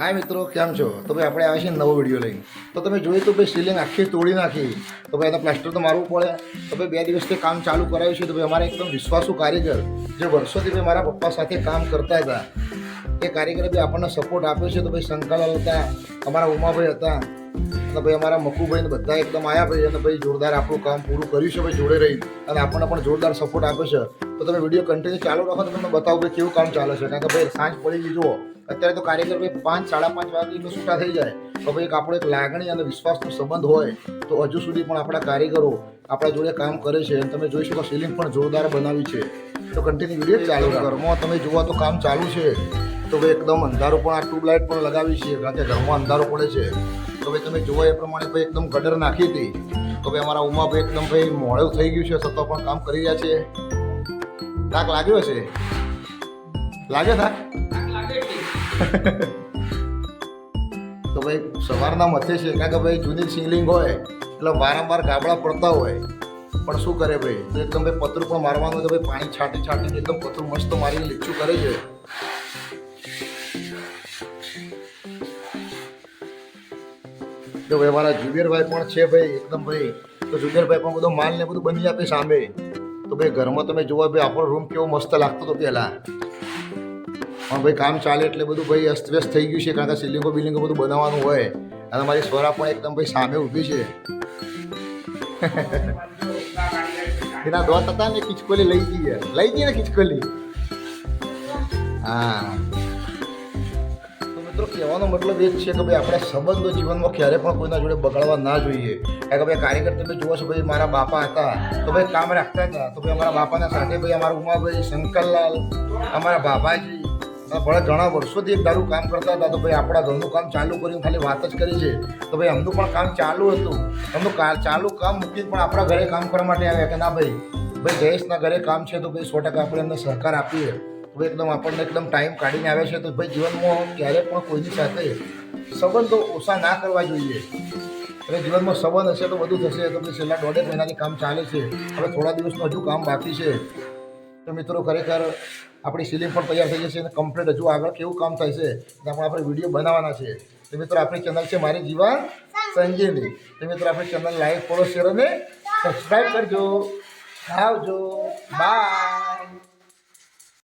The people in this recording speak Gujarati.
હાય મિત્રો, કેમ છો? તો ભાઈ આપણે આવે છીએ નવો વીડિયો લઈને. તો તમે જોયું તો ભાઈ સીલિંગ આખી તોડી નાખી. તો ભાઈ એના પ્લાસ્ટર તો મારવું પડે. તો ભાઈ બે દિવસથી કામ ચાલુ કરાવ્યું છે. તો ભાઈ અમારા એકદમ વિશ્વાસુ કારીગર, જે વર્ષોથી ભાઈ મારા પપ્પા સાથે કામ કરતા હતા, એ કારીગરે બી આપણને સપોર્ટ આપ્યો છે. તો ભાઈ શંકરલાલ હતા, અમારા ઉમાભાઈ હતા, અને ભાઈ અમારા મકુભાઈ ને બધા એકદમ આવ્યા ભાઈ અને ભાઈ જોરદાર આપણું કામ પૂરું કર્યું છે ભાઈ જોડે રહી અને આપણને પણ જોરદાર સપોર્ટ આપ્યો છે. તો તમે વીડિયો કન્ટિન્યુ ચાલુ રાખો તો તમને બતાવો ભાઈ કેવું કામ ચાલે છે. કારણ કે ભાઈ સાંજ પડી જુઓ. અત્યારે તો કારીગર ભાઈ પાંચ, સાડા પાંચ વાગે છૂટા થઈ જાય. તો ભાઈ એક આપણો એક લાગણી અને વિશ્વાસનો સંબંધ હોય, તો હજુ સુધી પણ આપણા કારીગરો આપણા જોડે કામ કરે છે. અને તમે જોઈ શકો સીલિંગ પણ જોરદાર બનાવી છે. તો કન્ટિન્યુ વીડિયો ચાલુ ઘરમાં તમે જોવા તો કામ ચાલુ છે. તો ભાઈ એકદમ અંધારું પણ આ ટ્યુબલાઇટ પણ લગાવી છે, કારણ કે ઘરમાં અંધારો પડે છે. તો ભાઈ તમે જોવા એ પ્રમાણે ભાઈ એકદમ ગટર નાખી હતી. તો ભાઈ અમારા ઉમાભાઈ એકદમ ભાઈ મોડું થઈ ગયું છે છતાં પણ કામ કરી રહ્યા છે. થાક લાગ્યો છે લાગ્યો થાક? તો ભાઈ, સવારના મથે છે, કારણ કે ભાઈ જૂની સિંગલિંગ હોય, એટલે વારંવાર ગાબડા પડતા હોય. પણ શું કરે ભાઈ? તો એકદમ ભાઈ પતરું પણ મારવાનું તો ભાઈ પાણી છાંટી છાંટીને એકદમ પતરું મસ્ત મારીને લીચું કરે છે. તો ભાઈ મારા જુબેરભાઈ પણ છે ભાઈ, એકદમ ભાઈ. તો જુબેરભાઈ પણ બધો માલ ને બધું બની આપે સામે. તો ભાઈ ઘરમાં તમે જોવો ભાઈ, આપણો રૂમ કેવો મસ્ત લાગતો હતો પહેલાં. પણ ભાઈ કામ ચાલે એટલે બધું ભાઈ અસ્તવ્યસ્ત થઈ ગયું છે, કારણ કે સિલિંગો બિલિંગો બધું બનાવવાનું હોય. અને મારી સ્વરા પણ એકદમ ભાઈ સામે ઊભી છે. એના દોત હતા ને કિચકોલી લઈ ગઈ લઈ ગઈ ને કિચકોલી હા. તો મિત્રો, કહેવાનો મતલબ એ જ છે કે ભાઈ આપણે સંબંધો જીવનમાં ક્યારે પણ કોઈના જોડે બગાડવા ના જોઈએ. કારણ કે ભાઈ કારીગર તમે જુઓ છો ભાઈ, મારા બાપા હતા, તો ભાઈ કામ રાખતા હતા. તો ભાઈ અમારા બાપાના સાથે ભાઈ અમારા ઉમાભાઈ, શંકરલાલ, અમારા બાબાજી ભલે ઘણા વર્ષોથી એક દારૂ કામ કરતા હતા, તો ભાઈ આપણા ઘરનું કામ ચાલુ કરીને ખાલી વાત જ કરી છે. તો ભાઈ અમનું પણ કામ ચાલુ હતું. એમનું કા, ચાલુ કામ મૂકીને પણ આપણા ઘરે કામ કરવા માટે આવ્યા કે ના ભાઈ ભાઈ જયેશના ઘરે કામ છે તો ભાઈ સો ટકા આપણે એમને સહકાર આપીએ. તો એકદમ આપણને એકદમ ટાઈમ કાઢીને આવે છે તો ભાઈ જીવનમાં ક્યારે પણ કોઈની સાથે સંબંધો ઓછા ના કરવા જોઈએ. અને જીવનમાં સંબંધ હશે તો બધું થશે. તો ભાઈ છેલ્લા દોઢેક મહિનાથી કામ ચાલે છે. હવે થોડા દિવસનું હજુ કામ બાકી છે. તો મિત્રો ખરેખર આપણી સીલિંગ પણ તૈયાર થઈ જશે અને કમ્પ્લીટ હજુ આગળ કેવું કામ થાય છે એમાં પણ આપણે વીડિયો બનાવવાના છે. તો મિત્રો આપણી ચેનલ છે મારી જીવન સંજીવની તો મિત્રો આપણી ચેનલ લાઈક ફોલો શેર અને સબસ્ક્રાઈબ કરજો. આવજો. બાય